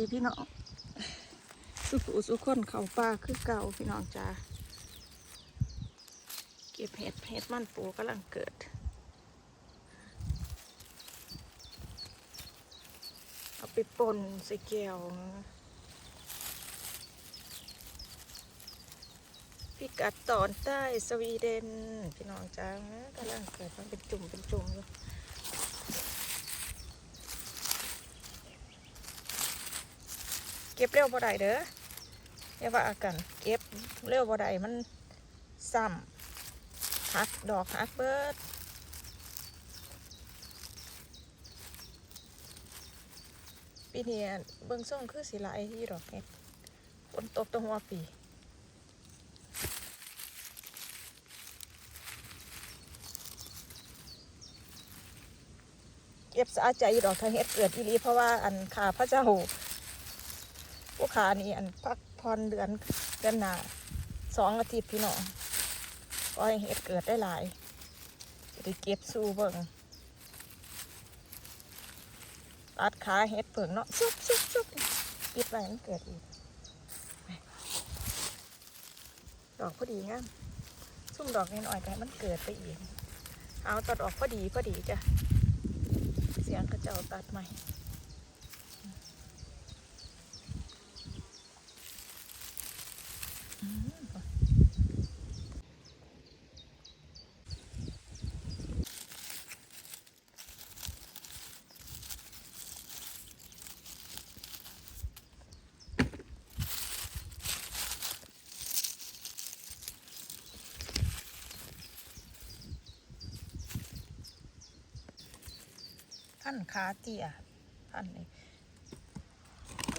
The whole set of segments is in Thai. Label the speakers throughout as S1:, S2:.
S1: ีพี่น้องสุขุสุขคนเขาป่าคือเก่าพี่น้องจ้าเก็บเห็ดเห็ดมันปูกำลังเกิดเอาไปป่นใส่แก้วพิกัดตอนใต้สวีเดนพี่น้องจ้ากำลังเกิดมันเป็นจุ่มเป็นจุ่มอยู่ ก็บเร็วบ่ได้เด้ออย่าว่ากันเก็บเร็วบ่ได้มันซ้ำหักดอกหักเบิดปีนี้เบิ่งส่งคือสิหลายที่ดอกเห็ดฝนตกตั้งหัวปีเก็บสะใจอยู่ดอกถ้าเฮ็ดเกิดอีลีเพราะว่าอันขาพระเจ้า ผู้ขานี่อันพักพรเดือนเดือนหนาสองอาทิตย์พี่น้องก็ให้เห็ดเกิดได้หลายจะได้เก็บสู้เบิ่งตัดขาเห็ดเผิงเนาะชุบชุบชุบปิดไว้มันเกิดอีกดอกพอดีงามซุ่มดอกน้อยแต่มันเกิดไปอีกเอาตัดออกพอดีพอดีจ้ะเสียงกระเจ้าตัดใหม่ พันขาเตี้ยพันนี่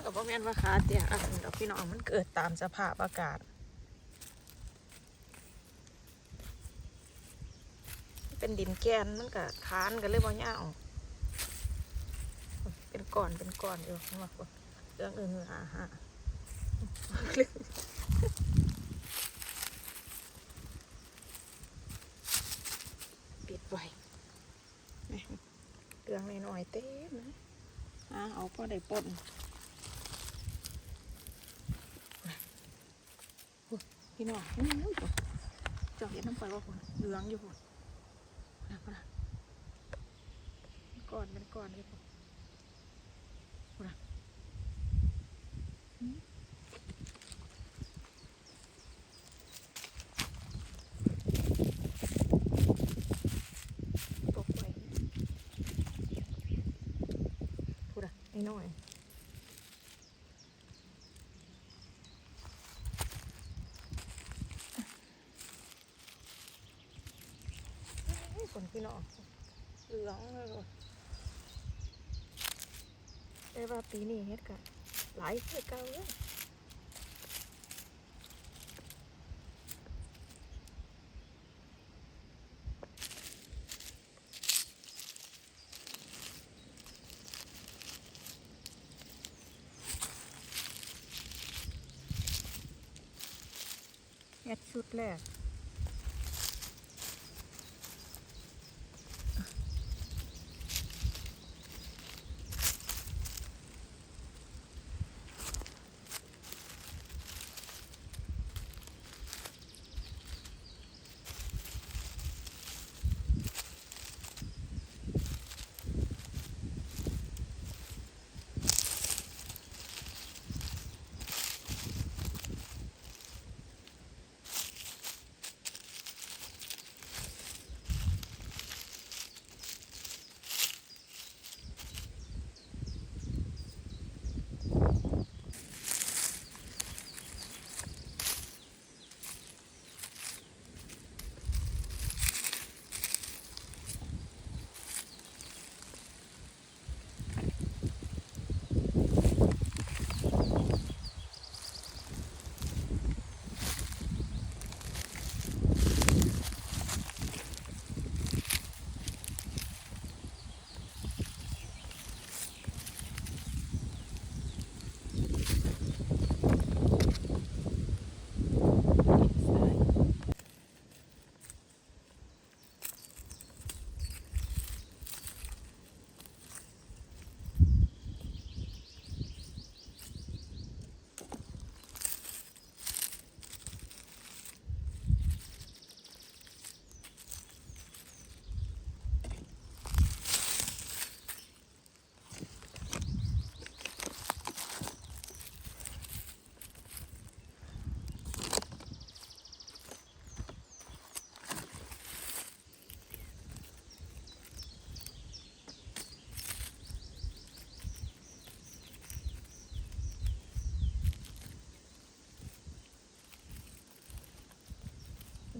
S1: ก็บอกแม่นว่าขาเตี้ยอะดอกพี่น้องมันเกิดตามสภาพอากาศ เป็นดินแกนมันก็คานกันเลยบ่ยาวเป็นก้อนเป็นก้อนอยู่ข้างนเรื่องเออหาหาปิดไว้ เกลืองหน่อยๆเต็มนะอ่าเอาพอได้ป่นอุ๊ยพี่น้องอื้อหือเจ้าเห็นน้ำไฟว่าคนเหลืองอยู่คนนะคนนะก้อนเป็นก้อนเลยคนคนนะอื้อตกไว้ พูดอะนี่น้อยคนพี่น้อง เหลืองเลยแต่ว่าปีนี้เฮ็ดกันหลายเท่าเก่าเลยเฮ็ดชุดแรก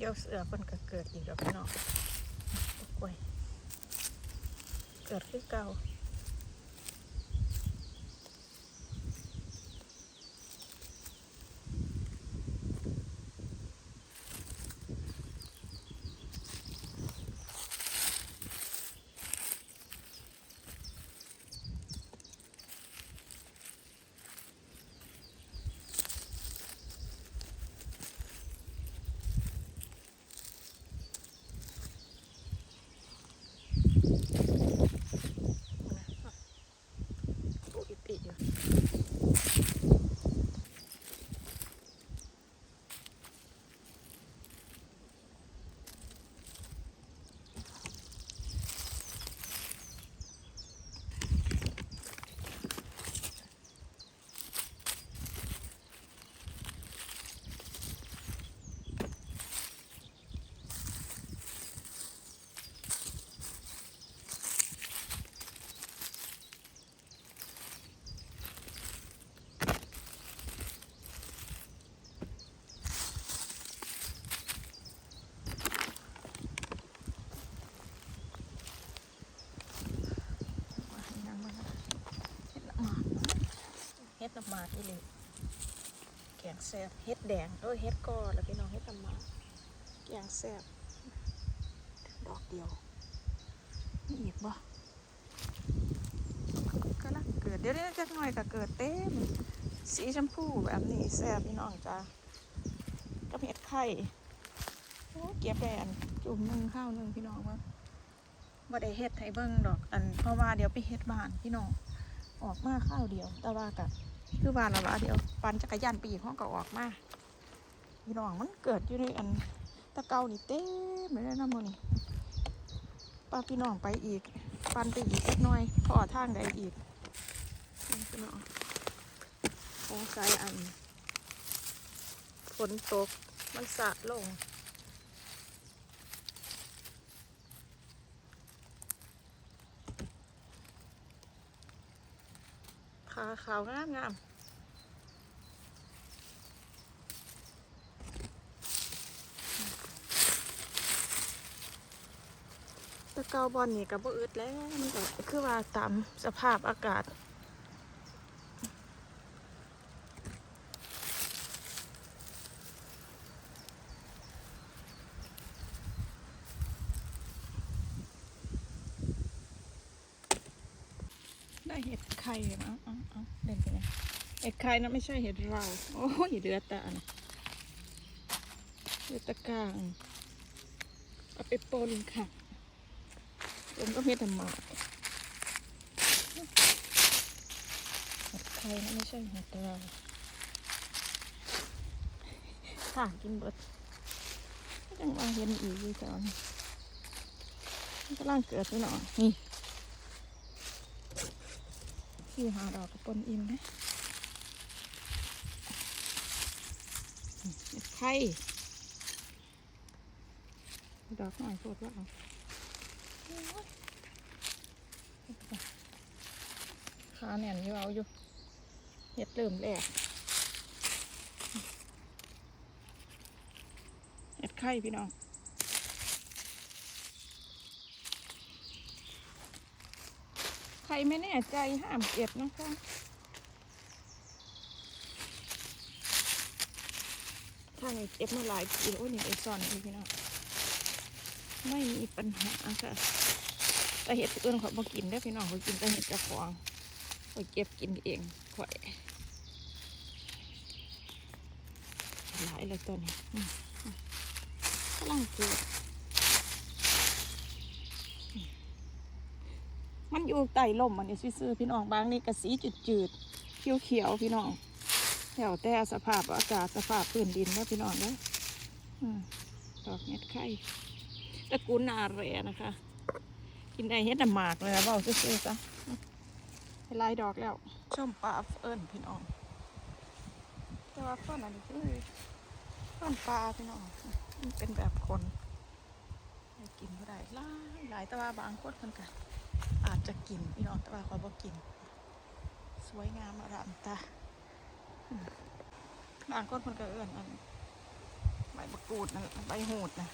S1: ดี๋ยวเสือคนก็เกิดอีกแล้วพี่น้องกล้วยเกิดขึ้นเก่า ปลูกอีปีอยู่ว่าให้นั่งมาเฮ็ดน้ำหมาก เฮ็ดน้ำมากอีหลีแกงแซ่บเฮ็ดแดงเอ้ยเฮ็ดก้อแล้วพี่น้องเฮ็ดน้ำมากแกงแซ่บดอกเดียวมีอีกบ่ก็ลังเกิดเดี๋ยวนี้จักหน่อยก็เกิดเต็มสีชมพูแบบนี้แซ่บพี่น้องจ้ากับเห็ดไข่โอ้เก็บได้อันจุ่มหนึ่งข้าวหนึ่งพี่น้องว่าบ่ได้เฮ็ดให้เบิ่งดอกอันเพราะว่าเดี๋ยวไปเฮ็ดบ้านพี่น้องออกมาข้าวเดียว แต่ว่าก็ คือว่าละว่าเดี๋ยวปั่นจักรยานไปอีกห้องก็ออกมาพี่น้องมันเกิดอยู่ในอันตะเกานี่เต็มเลยนะมื้อนี้ป้าพี่น้องไปอีก ปั่นไปอีกสักหน่อยพอทางใดอีกพี่น้องสงสัยอันฝนตกมันสะลงาขาวงามงามตะเกาบอลนี่กับบ่อึดแล้วมันก็คือว่าตามสภาพอากาศ ได้เห็ดไข่มา เล่นไปเลยเห็ดไข่นะไม่ใช่เห็ดเรา โอ้ยเดือดตานะเดือดตะกางเอาไปปนค่ะผมก็เห็ดหมาเห็ดไข่นะไม่ใช่เห็ดเราค่ะกินเบิดยังว่าเห็นอีกอยู่ตอนมันกำลังเกิดนี่หน่อยนี่ ที่หาดอกกระปนอินนะเห็ดไข่ดอกหน่อยโคตรว่าเอาขาแน่นอยู่เอาอยู่เห็ดเริ่มแรกเห็ดไข่พี่น้อง ใคร ไม่แน่ใจห้ามเก็บนะคะถ้าในเก็บมาหลายปีโอ้ยนี่ไอซอนพี่น้องไม่มีปัญหาค่ะแต่เห็ดอื่นเขาบอกกินได้พี่น้องเขากินแต่เห็ดกระฟองเขาเก็บกินเองข่อยหลายเลยตัวนี้กำลังเกิด มันอยู่ใต้ลมมันนี่ซื่อๆพี่น้องบางนี่กระสีจืดๆเขียวๆพี่น้องแล้วแต่สภาพอากาศสภาพพื้นดินแล้วพี่น้องเด้ออืมดอกเห็ดไข่ตระกูลนาแรนะคะ กินได้เห็ดน้ำหมากเลยนะเบาซื่อๆจ้ะเป็นลายดอกแล้วชมปลาเอิญพี่น้องแต่ว่าฟ้อนอันนี้คือฟ้อนปลาพี่น้องมันเป็นแบบคนกินก็ได้หลายหลายแต่ว่าบางคนมันก็ อาจจะกินพี่น้องแต่ว่าขาบอกกิน สวยงามอร่ามตาอืมบางคนคนก็เอื้อนอันใบมะกรูดนะใบหูดนะ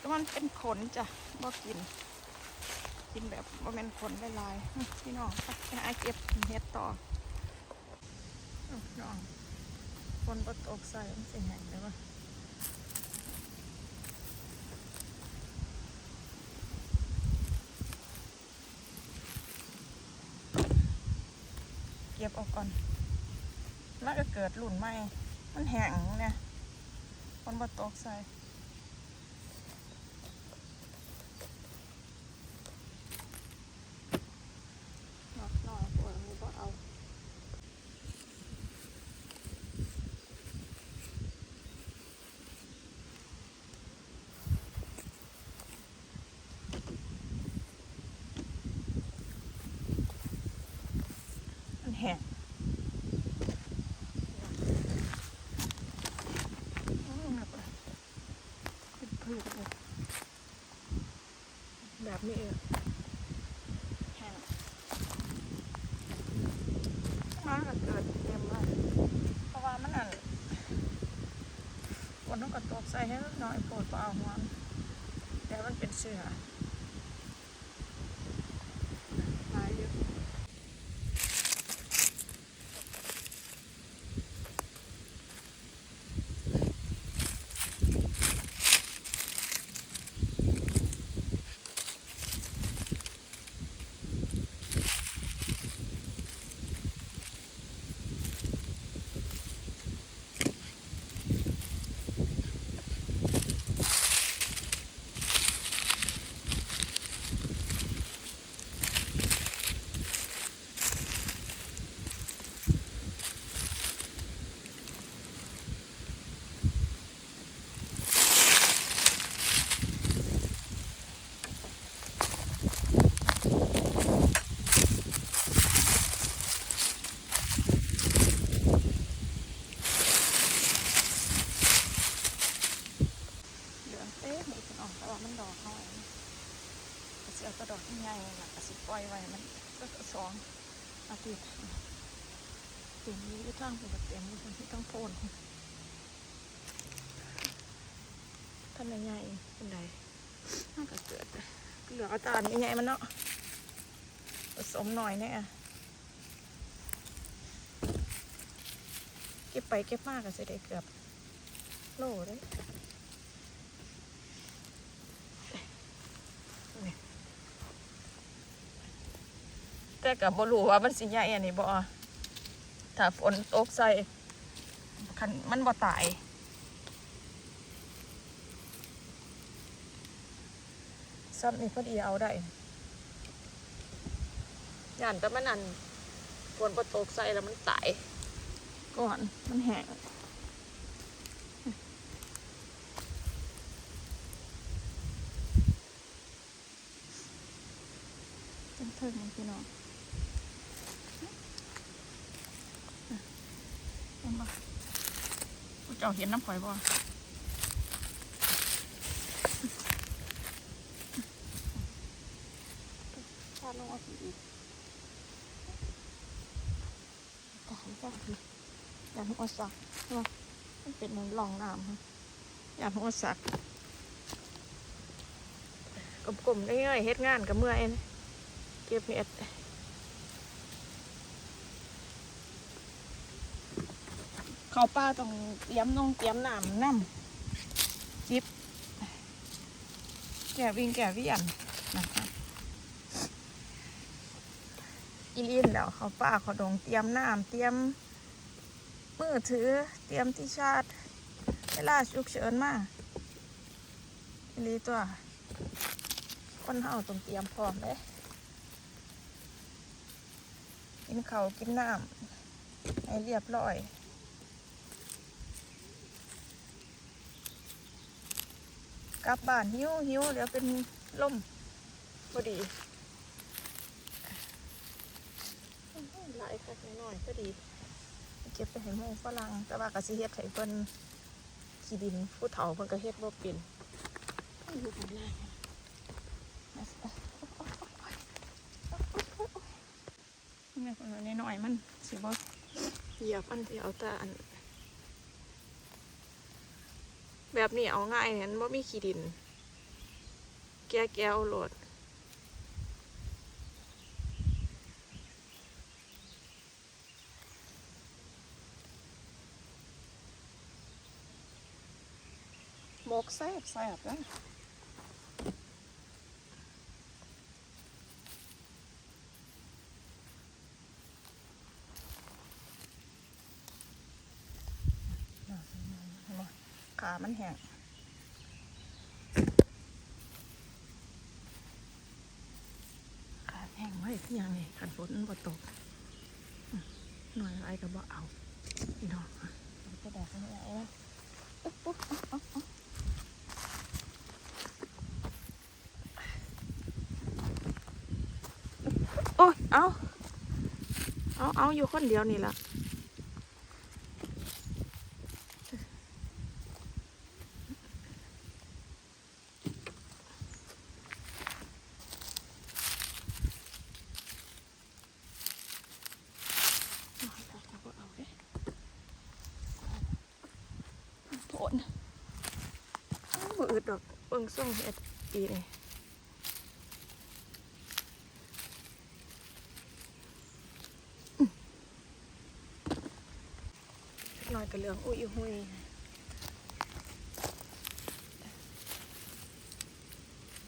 S1: ก็มันเป็นขนจ้ะบ่กิน กินแบบบ่าเป็นขนลายๆพี่น้องไปหาเก็บเห็ดต่อน้องฝนบ่ตกใส่มันสิแห้งได้ปะ เก็บออกก่อน แล้วก็เกิดหลุ่นไหมมันแห้งเนี่ยคนบ่ตกใส่ นอกนอกปวดมือบ่เอา มันแห้งอืมแบบว่าเป็นพืชเลย แบบนี้เองแห้งมันก็เกิดเต็มเลยเพราะว่ามันนั่นวันต้องกระตกใส่ให้น้อยโปรดเปล่าหัวแต่มันเป็นเสือหลายอยู่เหลืองเต๊ะนี่เป็นออกแต่ว่ามันดอกน้อยก็สิเอาแตะดอกใหญ่ๆน่ะก็สิปล่อยไว้มันก็สองอาทิตย์เต็มนี้ที่ทั้งเป็นเต็มนี้ที่ทั้งโพนท่านใหญ่ๆเป็นไรน่าก็เกิด เหลือาจารย์ใหญ่ๆมันเนาะผสมหน่อยเนี่ยเก็บไปเก็บมากก็จะได้เกือบโลเลยแต่กับบรูว่ามันสิใหญ่อันนี้บ่ถ้าฝนตกใส่คันมันบ่ตาย ซับนี่พอดีเอาได้ย่านแต่มันอันฝนบ่ตกใส่แล้วมันตายก่อนมันแห้งเทิงๆมันพี่น้องเห็นบ่ผู้เจ้าเห็นน้ำข่อยบ่ชาลงเอาสีอีก ตายจ้าพี่ยาหัวสักเนามันเป็นเหมือนหลองน้ำฮะยานหัวสักกลมๆง่ายๆเฮ็ดงานกับเมื่อยเก็บเห็ดเขาป้าต้องเตรียมนงเตรียมน้ำน้ำจิบแก่วิ่งแก่วิ่งนะคะ อีลินแล้วเขาป้าเขาดงเตรียมน้ำเตรียมมือถือเตรียมที่ชาร์จเวลาฉุกเฉินมาอีลีตัว คนเฮาต้องเตรียมพร้อมเลยกินเขากินน้ำให้เรียบร้อยกลับบ้านหิวหิวเดี๋ยวเป็นลมพอดี หลายคักน้อยๆพอดีเก็บไปให้หมูฝรั่งแต่ว่ากะสิเฮ็ดให้เพิ่นขี้ดินผู้เฒ่าเพิ่นก็เฮ็ดบ่เป็นอยู่กันเลยนี่คนน้อยๆมันสิบ่เหยียบอันเดียวแต่อัน แบบนี้เอาง่ายเนี่ยมันบ่มีขี้ดิน แก้แก้วโหลด หมกแซ่บแซ่บนะขามันแห้งขาแห้งไว้ที่ยังไงขันฝนมันบ่ตกอืมหน่อยอะไรก็บ่เอาพี่น้องอะเอาไปดอกกันแล้วอะอุ๊บอุ๊บอุ๊บอุ๊บ โอ้ย เอาเอาเอาอยู่คนเดียวนี่ละผลบ่อึดดอกเบิ่งส่งเฮ็ดปีนี่ หน่อย กับเหลืองอุ้ยหุย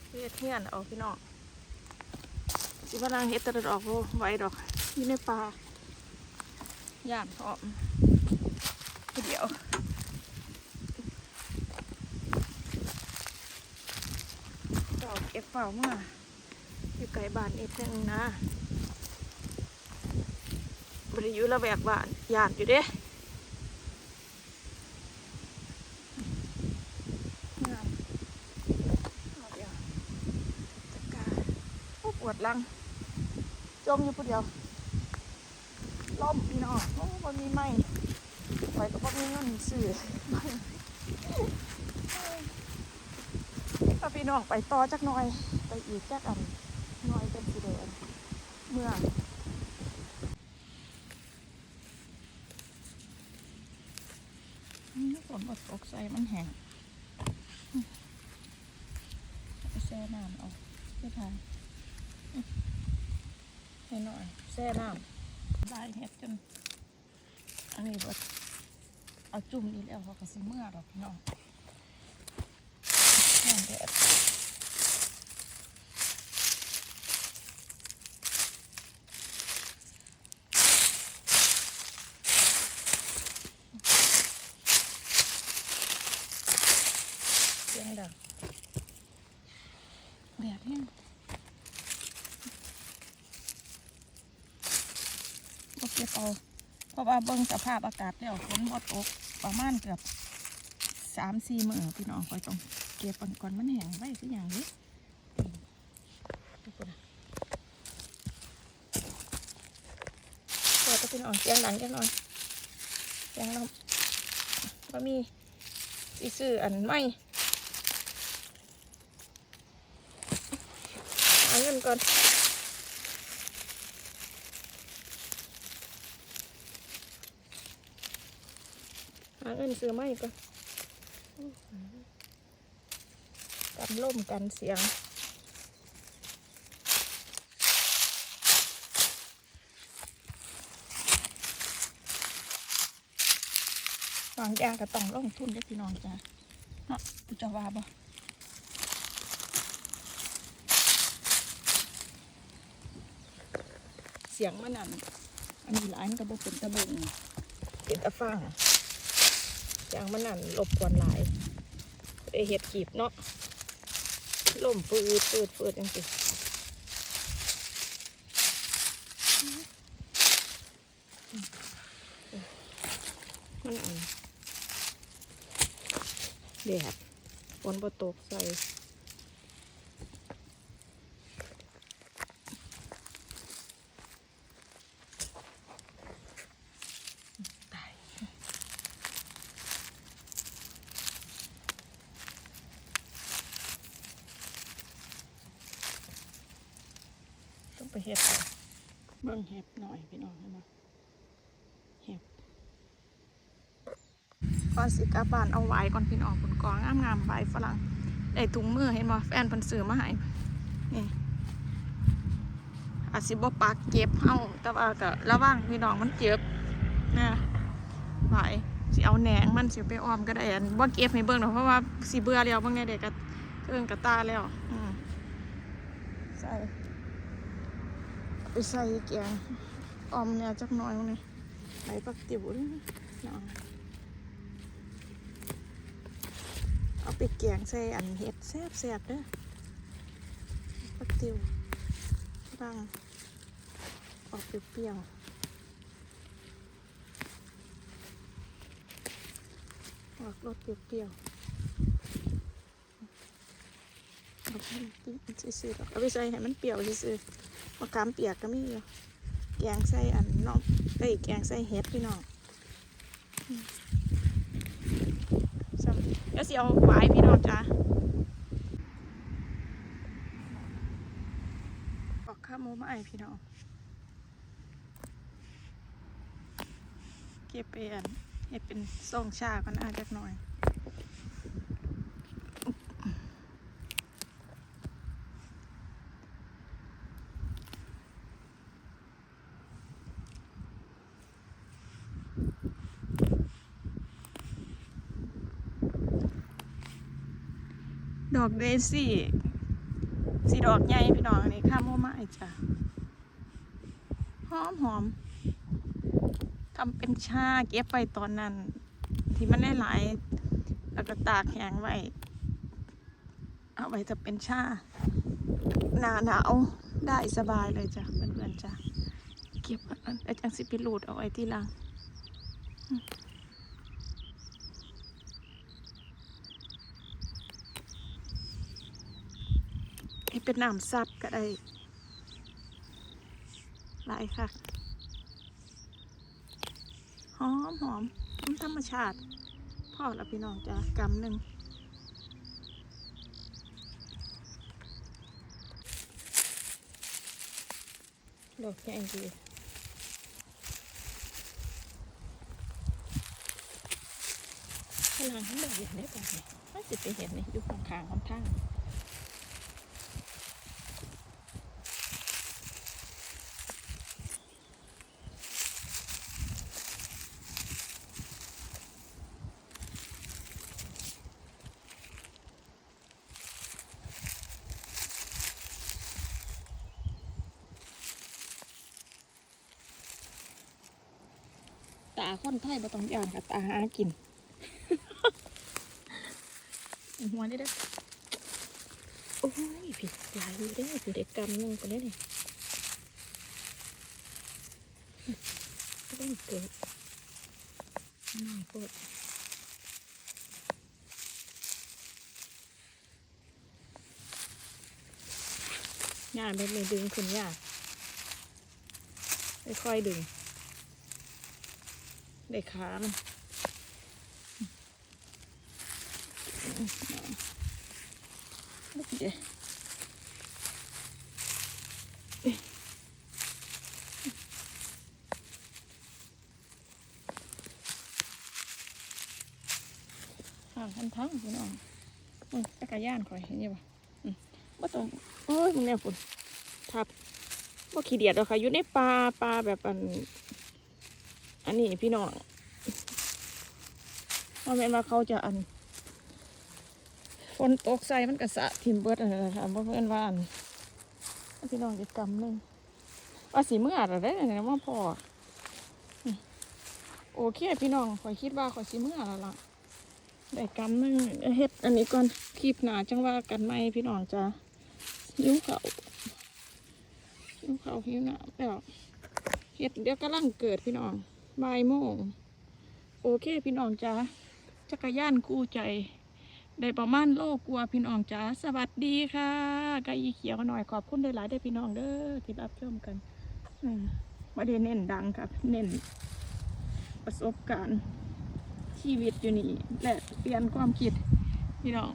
S1: เวียดเฮียนเอาพี่น้องสิว่านางเฮ็ดตะดอกบ่ไว้ดอกอยู่ในป่าย่านพร้อมเดี๋ยวดอกเก็บเฝ้ามาอยู่ไกลบ้านนิดนึงนะบริยุระแวกบ้านย่านอยู่เด้ งามเอาเดี๋ยวจัดการโอ้ปวดห ลัง จมอยู่ผู้เดียวล่มพี่น้องโอ้บ่มีไม้ไว้ก็บ่มีเงินซื้อไม้ถ้าพี่น้องไปต่อจักหน่อย ไปอีกจักอันหน่อยเป็นสีแดงเมื่ออืมฝนบดตกใส่มันแห้ง ไปแช่น้ำเอาเพื่อทานให้หน่อยแช่น้ำได้เห็ดจน อันนี้บดเอาจุ่มนี้แล้วเขาก็สิเมื่อหรอกพี่น้องแห้งแดดเสียงดังแดดแห้งบ่ เอาเพราะว่าเบิ่งสภาพอากาศแล้วฝนบ่ตกประมาณเกือบสามสี่มือพี่น้องคอยต้องเก็บก่อนก่อนมันแห้งไว้คืออย่างนี้เปิดพี่น้องเสียงดังจังหน่อยเสียงลมว่ามีสิซื้ออันใหม่หาเงินก่อน เงินซื้อไม้ก่อนกันล่มกันเสียงบางย่างก็ต้องลงทุนได้พี่น้องจ้ะเนาะกูจะว่าบ่เสียงมันนั่นอันนี้ร้านก็บ่เป็นตะเบงเป็นตะฟัง อย่างมันนั่นลบกวนหลายไอเห็ดขีบเนาะล่มปืดปืดปืดจังสิมันอันแดดฝนบ่ตกใส่ ตายต้องไปเห็ดก่อนเบิ่งเห็บหน่อยพี่น้องเห็นไหมเห็บ ก่อนสิกลับบ้านเอาไว้ก่อนพี่น้องผลกองงามๆไว้ฝรั่งได้ถุงมือเห็นบ่แฟนเพิ่นซื้อมาให้นี่อาจสิบ่ปักเก็บเฮาแต่ว่าก็ระวังพี่น้องมันเจ็บนะไว้สิเอาแหนงมันสิไปออมก็ได้อันบ่เก็บให้เบิ่งดอกเพราะว่าสิเบื่อแล้วบางไงเด็กก็เอิ้นกระตาแล้วอืมใส่ไปใส่แกงออมเนี่ยจักหน่อยนี่ไหลปักติ๋วนี่นะ เอาไปแกงใส่อันเห็ดแซ่บแซ่บเด้อปักติ๋วบางออกเปรี้ยวออกรสเปรี้ยวเอาไปซื้อๆดอเอาไปใส่ให้มันเปรี้ยวซื้อมะขามเปียกก็มีอยู่แกงใส่อันน้องได้แกงใส่เห็ดพี่น้อง อืมซ้ำแล้วสิเอาไว้พี่น้องจ้าออกข้ามูมาไอพี่น้อง เก็บไปอันเห็ดเป็นส่งชากันอาจะหน่อย เดซี่สีดอกใหญ่พี่น้องอันนี้ข้ามโมม้จ้ะหอมหอมทำเป็นชาเก็บไปตอนนั้น ที่มันได้หลายแล้วก็ตากแห้งไว้ เอาไว้จะเป็นชาหนาหนาวได้สบายเลยจ้ะเพื่อนๆจ้ะเก็บอันไอ้จังสิไปิรูดเอาไว้ที่ลัง ให้เป็นน้ำซับก็ได้หลายค่ะหอมหอมธรรมชาติพ่อและพี่น้องจะกำหนึ่งดอกแค่ดีพลังทั้งหมดเห็นได้แบบนี้ไม่สิไปเห็นนี่อยู่ข้างๆค่อนข้าง ตาคนไทยบ่ต้องย่านกับตาหากิน หัวนี่เด้อโอ้ยผิดหลายอยู่เด้อผิดเด็กกำนึงไปเลยนี่ไม่ต้องเกิดน่าโคตรงานแบบนี้ดึงขึ้นยากค่อยๆดึง ได้ขามันโอเคห่างกันทั้งพี่น้องอืมจักรยานคอยเห็นยังปะอืมบ่ต้องโอ้ยมึงแน่ฝุ่นทับบ่ขี้เดียดหรอกค่ะอยู่ในปลาปลาแบบอัน อันนี้พี่น้องว่าแม่ว่าเขาจะอันฝนตกใส่มันกระสะทิมเบิดอะไรค่ะเพราะเพื่อนว่าอันพี่น้องจะกำหนึ่งว่าสีเมื่ออะไรได้เนี่ยว่าพออืมโอเคพี่น้องขอยคิดว่าขอยสีเมื่อแล้วล่ะได้กำหนึ่งเฮ็ดอันนี้ก่อนคลิปหนาจังว่ากันไหมพี่น้องจะยิ้วเขายิ้วเขาหิวหน้ำแล้วเฮ็ดเดี๋ยวกำลังเกิดพี่น้อง บ่ายโมงโอเค พี่น้องจ้าจักรยานคู่ใจ ได้ประมาณโลกลัวพี่น้องจ้าสวัสดีค่ะกะอีเขียวหน่อยขอบคุณหลายๆได้พี่น้องเด้อที่รับชมกันมไม่ได้เน้นดังครับ เน้นประสบการณ์ชีวิตอยู่นี่และเปลี่ยนความคิดพี่น้อง